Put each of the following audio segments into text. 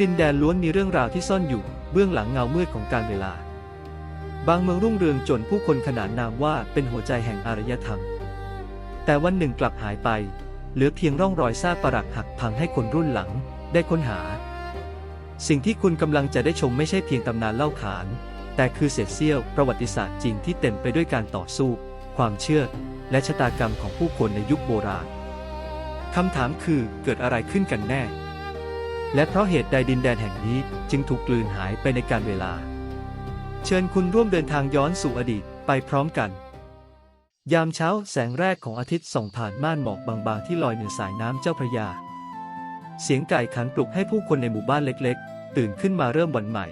ดินแดนล้วนมีเรื่องราวที่ซ่อนอยู่ เบื้องหลังเงามืดของการเวลา บางเมืองรุ่งเรืองจนผู้คนขนานนามว่าเป็นหัวใจแห่งอารยธรรม แต่วันหนึ่งกลับหายไป เหลือเพียงร่องรอยซากปรักหักพังให้คนรุ่นหลังได้ค้นหา สิ่งที่คุณกำลังจะได้ชมไม่ใช่เพียงตำนานเล่าขาน แต่คือเศษเสี้ยวประวัติศาสตร์จริงที่เต็มไปด้วยการต่อสู้ ความเชื่อ และชะตากรรมของผู้คนในยุคโบราณคำถามคือเกิดอะไรขึ้นกันแน่ และเพราะเหตุใดดินแดนแห่งนี้จึงถูกกลืนหายไปในการเวลา เชิญคุณร่วมเดินทางย้อนสู่อดีตไปพร้อมกัน ยามเช้าแสงแรกของอาทิตย์ส่องผ่านม่านหมอกบางๆที่ลอยเหนือสายน้ำเจ้าพระยา เสียงไก่ขันปลุกให้ผู้คนในหมู่บ้านเล็กๆ ตื่นขึ้นมาเริ่มวันใหม่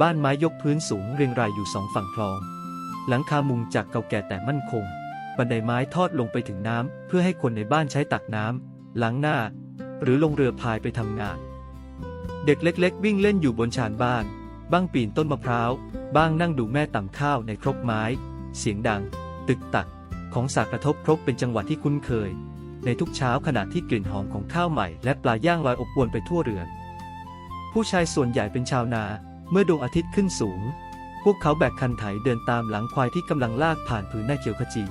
บ้านไม้ยกพื้นสูงเรียงรายอยู่สองฝั่งคลอง หลังคามุงจากเก่าแก่แต่มั่นคง บันไดไม้ทอดลงไปถึงน้ำเพื่อให้คนในบ้านใช้ตักน้ำล้างหน้า หรือลงเรือพายไปทำงาน เด็กเล็ก ๆ วิ่งเล่นอยู่บนชานบ้าน บ้างปีนต้นมะพร้าว บ้างนั่งดูแม่ตำข้าวในครกไม้ เสียงดัง ตึกตัก ของสากกระทบครกเป็นจังหวะที่คุ้นเคย ในทุกเช้าขณะที่กลิ่นหอมของข้าวใหม่และปลาย่างลอยอบอวนไปทั่วเรือน ผู้ชายส่วนใหญ่เป็นชาวนา เมื่อดวงอาทิตย์ขึ้นสูง พวกเขาแบกคันไถเดินตามหลังควายที่กำลังลากผ่านผืนหน้าเขียวขจี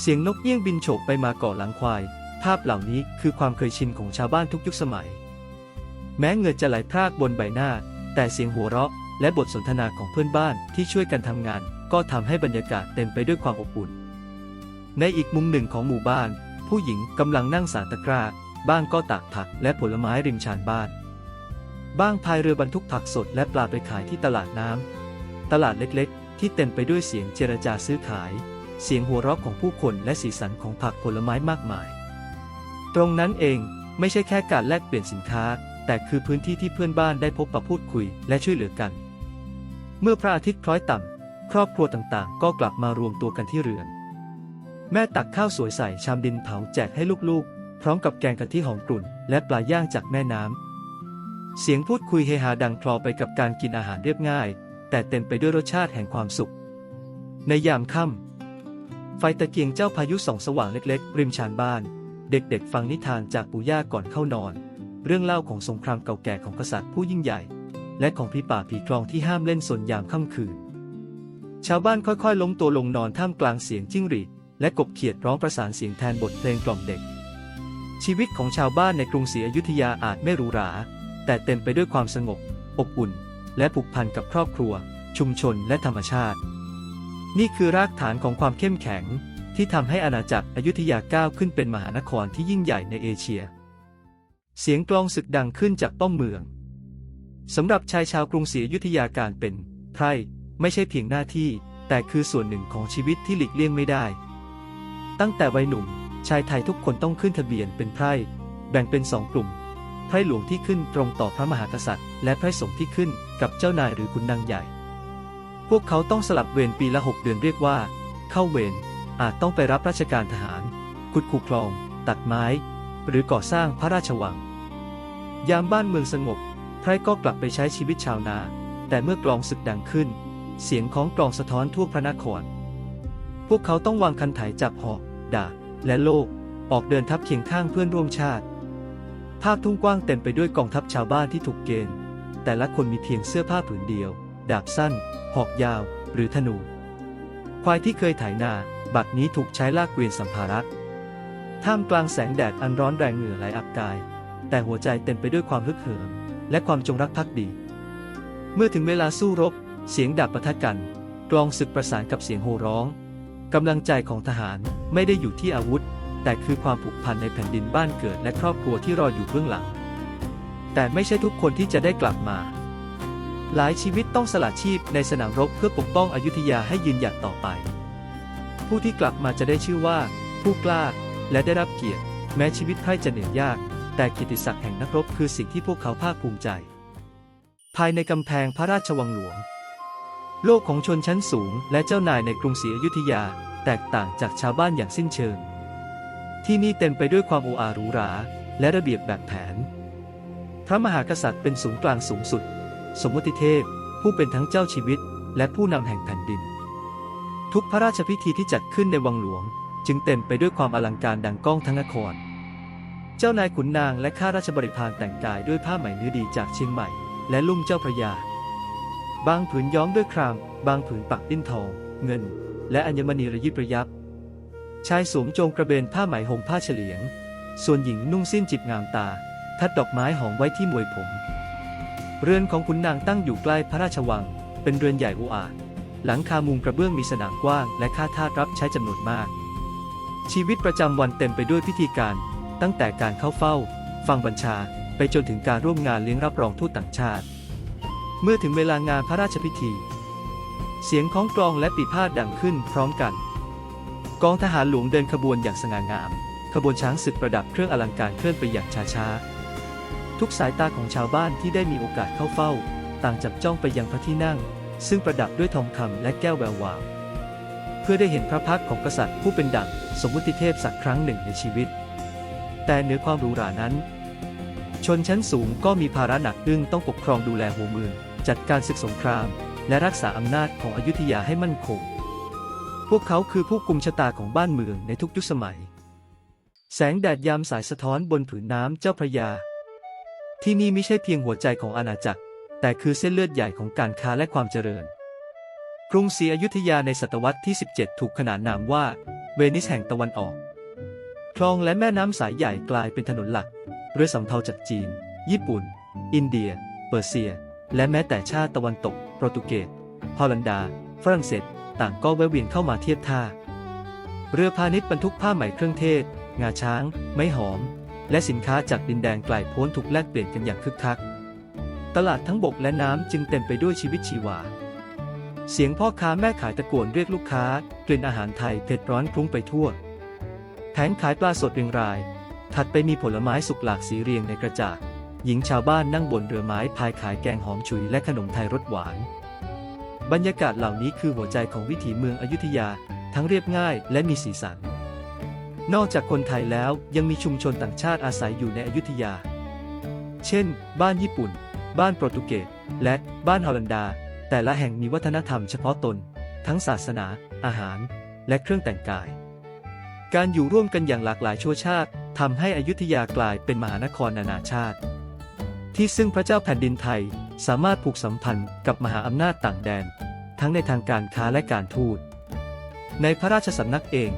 เสียงนกเอี้ยงบินโฉบไปมาเกาะหลังควาย ภาพเหล่านี้คือความเคยชินของชาวบ้านทุกยุคสมัย แม้เหงื่อจะไหลพรากบนใบหน้า แต่เสียงหัวเราะ และบทสนทนาของเพื่อนบ้านที่ช่วยกันทำงาน ก็ทำให้บรรยากาศเต็มไปด้วยความอบอุ่น ในอีกมุมหนึ่งของหมู่บ้าน ผู้หญิงกำลังนั่งสารตะกร้า บ้างก็ตากผักและผลไม้ริมชานบ้าน บ้างพายเรือบรรทุกผักสดและปลาไปขายที่ตลาดน้ำตลาดเล็กๆ ที่เต็มไปด้วยเสียงเจรจาซื้อขาย เสียงหัวเราะของผู้คนและสีสันของผักผลไม้มากมาย ตรงนั้นเองไม่ใช่แค่การแลกเปลี่ยนสินค้า แต่คือพื้นที่ที่เพื่อนบ้านได้พบปะพูดคุยและช่วยเหลือกัน เมื่อพระอาทิตย์คล้อยต่ำ ครอบครัวต่างๆ ก็กลับมารวมตัวกันที่เรือน แม่ตักข้าวสวยใส่ชามดินเผาแจกให้ลูกๆ พร้อมกับแกงกะทิหอมกลุ่น และปลาย่างจากแม่น้ำ เสียงพูดคุยเฮฮาดังคลอไปกับการกินอาหารเรียบง่าย แต่เต็มไปด้วยรสชาติแห่งความสุข ในยามค่ำไฟตะเกียงเจ้าพายุส่องสว่างเล็ก ๆ ริมชานบ้าน เด็กๆ ฟังนิทานจากปู่ย่าก่อนเข้านอน เรื่องเล่าของสงครามเก่าแก่ของกษัตริย์ผู้ยิ่งใหญ่ และของผีป่าผีคลองที่ห้ามเล่นสนยามค่ำคืน ชาวบ้านค่อยๆ ล้มตัวลงนอนท่ามกลางเสียงจิ้งหรีดและกบเขียดร้องประสานเสียงแทนบทเพลงกล่อมเด็ก ชีวิตของชาวบ้านในกรุงศรีอยุธยาอาจไม่หรูหรา แต่เต็มไปด้วยความสงบ อบอุ่น และผูกพันกับครอบครัว ชุมชนและธรรมชาติ นี่คือรากฐานของความเข้มแข็งที่ทำให้อาณาจักรอยุธยาก้าวขึ้นเป็นมหานครที่ยิ่งใหญ่ในเอเชีย เสียงกลองศึกดังขึ้นจากป้อมเมือง สำหรับชายชาวกรุงศรีอยุธยาการเป็นไพร่ไม่ใช่เพียงหน้าที่ แต่คือส่วนหนึ่งของชีวิตที่หลีกเลี่ยงไม่ได้ ตั้งแต่วัยหนุ่ม ชายไทยทุกคนต้องขึ้นทะเบียนเป็นไพร่แบ่งเป็นสองกลุ่มไพร่หลวงที่ขึ้นตรงต่อพระมหากษัตริย์ และไพร่สงฆ์ที่ขึ้นกับเจ้านายหรือขุนนางใหญ่ พวกเขาต้องสลับเวรปีละหกเดือนเรียกว่า เข้าเวรอาจต้องไปรับราชการทหารขุดคูคลอง ตัดไม้ หรือก่อสร้างพระราชวัง ยามบ้านเมืองสงบ ไพร่ก็กลับไปใช้ชีวิตชาวนา แต่เมื่อกลองศึกดังขึ้น เสียงของกลองสะท้อนทั่วพระนคร พวกเขาต้องวางคันไถจับหอกดาบและโลก ออกเดินทัพเคียงข้างเพื่อนร่วมชาติ ภาพทุ่งกว้างเต็มไปด้วยกองทัพชาวบ้านที่ถูกเกณฑ์ แต่ละคนมีเพียงเสื้อผ้าผืนเดียว ดาบสั้น หอกยาว หรือธนู ควายที่เคยไถนา บัดนี้ถูกใช้ลากเกวียนสัมภาระท่ามกลางแสงแดดอันร้อนแรงเหงื่อไหลอับกาย แต่หัวใจเต็มไปด้วยความฮึกเหิม และความจงรักภักดี เมื่อถึงเวลาสู้รบ เสียงดาบประทะกันกลองศึกประสานกับเสียงโห่ร้องกำลังใจของทหารไม่ได้อยู่ที่อาวุธ แต่คือความผูกพันในแผ่นดินบ้านเกิดและครอบครัวที่รออยู่เบื้องหลัง แต่ไม่ใช่ทุกคนที่จะได้กลับมา หลายชีวิตต้องสละชีพในสนามรบเพื่อปกป้องอยุธยาให้ยืนหยัดต่อไป ผู้ที่กลับมาจะได้ชื่อว่า ผู้กล้าและได้รับเกียรติ แม้ชีวิตไพร่จะเหนื่อยยาก แต่กิตติศักดิ์แห่งนักรบคือสิ่งที่พวกเขาภาคภูมิใจ ภายในกำแพงพระราชวังหลวง โลกของชนชั้นสูงและเจ้านายในกรุงศรีอยุธยาแตกต่างจากชาวบ้านอย่างสิ้นเชิง ที่นี่เต็มไปด้วยความโออาหรูหราและระเบียบแบบแผน พระมหากษัตริย์เป็นศูนย์กลางสูงสุด สมมติเทพ ผู้เป็นทั้งเจ้าชีวิต และผู้นำแห่งแผ่นดิน ทุกพระราชพิธีที่จัดขึ้นในวังหลวง จึงเต็มไปด้วยความอลังการดังก้องทั้งนคร เจ้านายขุนนางและข้าราชบริพารแต่งกายด้วยผ้าไหมเนื้อดีจากเชียงใหม่ และลุ่มเจ้าพระยา บางผืนย้อมด้วยคราม บางผืนปักดิ้นทอง เงิน และอัญมณีระยิบระยับ ชายสวมโจงกระเบนผ้าไหมห่มผ้าเฉลียง ส่วนหญิงนุ่งสิ้นจิบงามตา ทัดดอกไม้หอมไว้ที่มวยผม เรือนของขุนนางตั้งอยู่ใกล้พระราชวัง เป็นเรือนใหญ่อุอาจหลังคามุงกระเบื้องมีสนามกว้าง และค่าทาสรับใช้จำนวนมาก ชีวิตประจำวันเต็มไปด้วยพิธีการ ตั้งแต่การเข้าเฝ้า ฟังบัญชาไปจนถึงการร่วมงานเลี้ยงรับรองทูตต่างชาติ เมื่อถึงเวลางานพระราชพิธี เสียงของกลองและปีพาดดังขึ้นพร้อมกัน กองทหารหลวงเดินขบวนอย่างสง่างาม ขบวนช้างศึกประดับเครื่องอลังการเคลื่อนไปอย่างช้าๆ ทุกสายตาของชาวบ้านที่ได้มีโอกาสเข้าเฝ้า ต่างจับจ้องไปยังพระที่นั่ง ซึ่งประดับด้วยทองคำและแก้วแวววาว เพื่อได้เห็นพระพักของกษัตริย์ผู้เป็นดั่งสมมุติเทพสักครั้งหนึ่งในชีวิต แต่เหนือความหรูหรานั้น ชนชั้นสูงก็มีภาระหนักอึ้งต้องปกครองดูแลหัวเมือง จัดการศึกสงคราม และรักษาอำนาจของอยุธยาให้มั่นคง พวกเขาคือผู้กุมชะตาของบ้านเมืองในทุกยุคสมัย แสงแดดยามสายสะท้อนบนผืนน้ำเจ้าพระยา ที่นี่ไม่ใช่เพียงหัวใจของอาณาจักร แต่คือเส้นเลือดใหญ่ของการค้าและความเจริญกรุงศรีอยุธยาในศตวรรษที่ 17 ถูกขนานนามว่า เวนิสแห่งตะวันออก ลองและแม่น้ำสายใหญ่กลายเป็นถนนหลักเรือสำเภาจากจีน ญี่ปุ่น อินเดีย เปอร์เซีย และแม้แต่ชาติตะวันตก โปรตุเกสฮอลันดา ฝรั่งเศส ต่างก็แวะเวียนเข้ามาเทียบท่า เรือพาณิชย์บรรทุกผ้าไหมเครื่องเทศ งาช้าง ไม้หอม และสินค้าจากดินแดนไกลโพ้นถูกแลกเปลี่ยนกันอย่างคึกคัก ตลาดทั้งบกและน้ำจึงเต็มไปด้วยชีวิตชีวา เสียงพ่อค้าแม่ขายตะโกนเรียกลูกค้ากลิ่นอาหารไทยเผ็ดร้อนคลุ้งไปทั่ว งขายปลาสดเรียงราย ถัดไปมีผลไม้สุกหลากสีเรียงในกระจาดหญิงชาวบ้านนั่งบนเรือไม้พายขายแกงหอมฉุยและขนมไทยรสหวาน บรรยากาศเหล่านี้คือหัวใจของวิถีเมืองอยุธยา ทั้งเรียบง่ายและมีสีสัน นอกจากคนไทยแล้วยังมีชุมชนต่างชาติอาศัยอยู่ในอยุธยา เช่น บ้านญี่ปุ่น บ้านโปรตุเกส และบ้านฮอลันดา แต่ละแห่งมีวัฒนธรรมเฉพาะตน ทั้งศาสนา อาหาร และเครื่องแต่งกาย การอยู่ร่วมกันอย่างหลากหลายชั่วชาติทำให้อยุธยากลายเป็นมหานครนานาชาติ ที่ซึ่งพระเจ้าแผ่นดินไทยสามารถผูกสัมพันธ์กับมหาอำนาจต่างแดน ทั้งในทางการค้าและการทูต ในพระราชสำนักเอง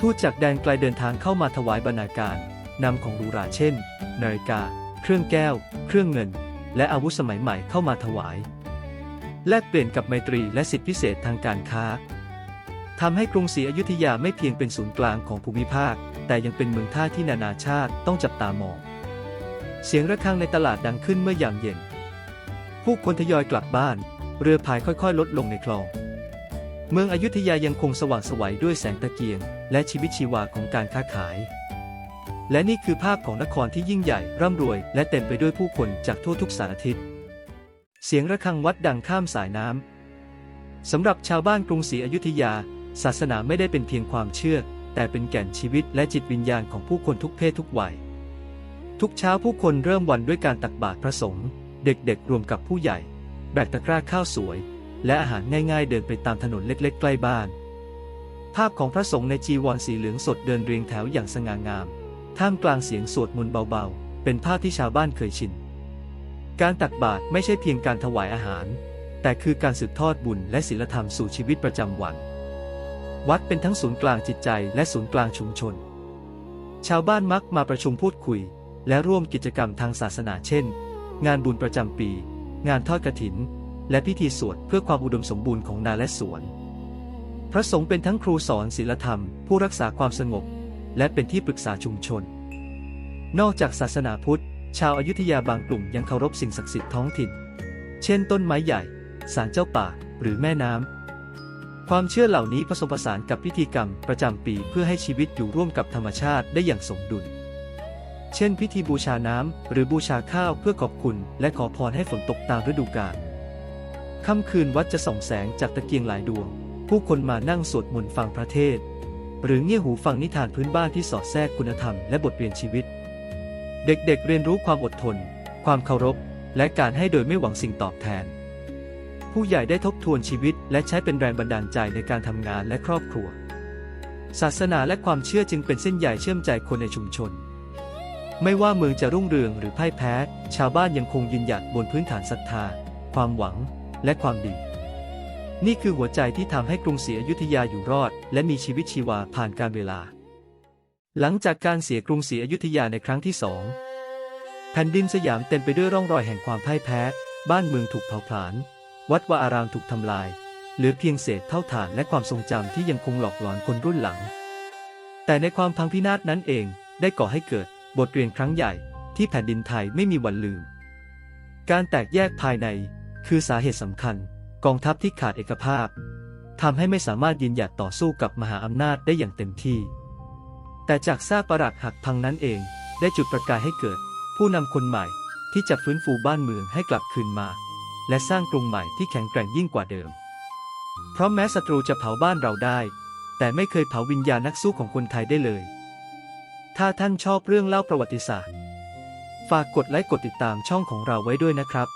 ทูตจากแดนไกลเดินทางเข้ามาถวายบรรณาการนำของหรูหราเช่นนาฬิกา เครื่องแก้ว เครื่องเงิน และอาวุธสมัยใหม่เข้ามาถวาย แลกเปลี่ยนกับไมตรีและสิทธิพิเศษทางการค้า ทำให้กรุงศรีอยุธยาไม่เพียงเป็นศูนย์กลางของภูมิภาค แต่ยังเป็นเมืองท่าที่นานาชาติต้องจับตามอง เสียงระฆังในตลาดดังขึ้นเมื่อยามเย็น ผู้คนทยอยกลับบ้าน เรือพายค่อยๆ ลดลงในคลอง เมืองอยุธยายังคงสว่างไสวัยด้วยแสงตะเกียง และชีวิตชีวาของการค้าขาย และนี่คือภาพของนครที่ยิ่งใหญ่ ร่ำรวย และเต็มไปด้วยผู้คนจากทั่วทุกสารทิศ เสียงระฆังวัดดังข้ามสายน้ำสำหรับชาวบ้านกรุงศรีอยุธยา ศาสนาไม่ได้เป็นเพียงความเชื่อ แต่เป็นแก่นชีวิตและจิตวิญญาณของผู้คนทุกเพศทุกวัย ทุกเช้าผู้คนเริ่มวันด้วยการตักบาตรพระสงฆ์เด็กๆ รวมกับผู้ใหญ่ แบกตะกร้าข้าวสวย และอาหารง่ายๆ เดินไปตามถนนเล็กๆ ใกล้บ้าน ภาพของพระสงฆ์ในจีวรสีเหลืองสดเดินเรียงแถวอย่างสง่างาม ท่ามกลางเสียงสวดมนต์เบาๆ เป็นภาพที่ชาวบ้านเคยชิน การตักบาตรไม่ใช่เพียงการถวายอาหาร แต่คือการสืบทอดบุญและศีลธรรมสู่ชีวิตประจำวัน วัดเป็นทั้งศูนย์กลางจิตใจและศูนย์กลางชุมชน ชาวบ้านมักมาประชุมพูดคุย และร่วมกิจกรรมทางศาสนาเช่น งานบุญประจำปี งานทอดกระถิน และพิธีสวดเพื่อความอุดมสมบูรณ์ของนาและสวน พระสงฆ์เป็นทั้งครูสอนศีลธรรม ผู้รักษาความสงบ และเป็นที่ปรึกษาชุมชน นอกจากศาสนาพุทธ ชาวอายุทยาบางกลุ่มยังเคารพสิ่งศักดิ์สิทธิ์ท้องถิ่น เช่น ต้นไม้ใหญ่ศาลเจ้าป่า หรือแม่น้ำ ความเชื่อเหล่านี้ผสมผสานกับพิธีกรรมประจำปีเพื่อให้ชีวิตอยู่ร่วมกับธรรมชาติได้อย่างสมดุล เช่น พิธีบูชาน้ำหรือบูชาข้าวเพื่อขอบคุณ และขอพรให้ฝนตกตามฤดูกาลค่ำคืนวัดจะส่องแสงจากตะเกียงหลายดวง ผู้คนมานั่งสวดมนต์ฟังพระเทศ หรือเงี่ยหูฟังนิทานพื้นบ้านที่สอดแทรกคุณธรรมและบทเรียนชีวิต เด็กๆเรียนรู้ความอดทน ความเคารพ และการให้โดยไม่หวังสิ่งตอบแทน ผู้ใหญ่ได้ทบทวนชีวิต และใช้เป็นแรงบันดาลใจในการทำงานและครอบครัว ศาสนาและความเชื่อจึงเป็นเส้นใยเชื่อมใจคนในชุมชน ไม่ว่าเมืองจะรุ่งเรืองหรือพ่ายแพ้ ชาวบ้านยังคงยืนหยัดบนพื้นฐานศรัทธา ความหวัง และความดี นี่คือหัวใจที่ทำให้กรุงศรีอยุธยาอยู่รอด และมีชีวิตชีวาผ่านการเวลา หลังจากการเสียกรุงศรีอยุธยาในครั้งที่สองแผ่นดินสยามเต็มไปด้วยร่องรอยแห่งความพ่ายแพ้ บ้านเมืองถูกเผาผลาญ วัดวาอารามถูกทำลาย เหลือเพียงเศษเท่าฐานและความทรงจำที่ยังคงหลอกหลอนคนรุ่นหลัง แต่ในความพังพินาศนั้นเองได้ก่อให้เกิดบทเรียนครั้งใหญ่ที่แผ่นดินไทยไม่มีวันลืม การแตกแยกภายในคือสาเหตุสำคัญ กองทัพที่ขาดเอกภาพทำให้ไม่สามารถยืนหยัดต่อสู้กับมหาอำนาจได้อย่างเต็มที่ แต่จากซากปรักหักพังนั้นเองได้จุดประกายให้เกิด ผู้นำคนใหม่ที่จะฟื้นฟูบ้านเมืองให้กลับคืนมา และสร้างกรุงใหม่ที่แข็งแกร่งยิ่งกว่าเดิม เพราะแม้ศัตรูจะเผาบ้านเราได้ แต่ไม่เคยเผาวิญญาณนักสู้ของคนไทยได้เลย ถ้าท่านชอบเรื่องเล่าประวัติศาสตร์ ฝากกดไลค์กดติดตามช่องของเราไว้ด้วยนะครับ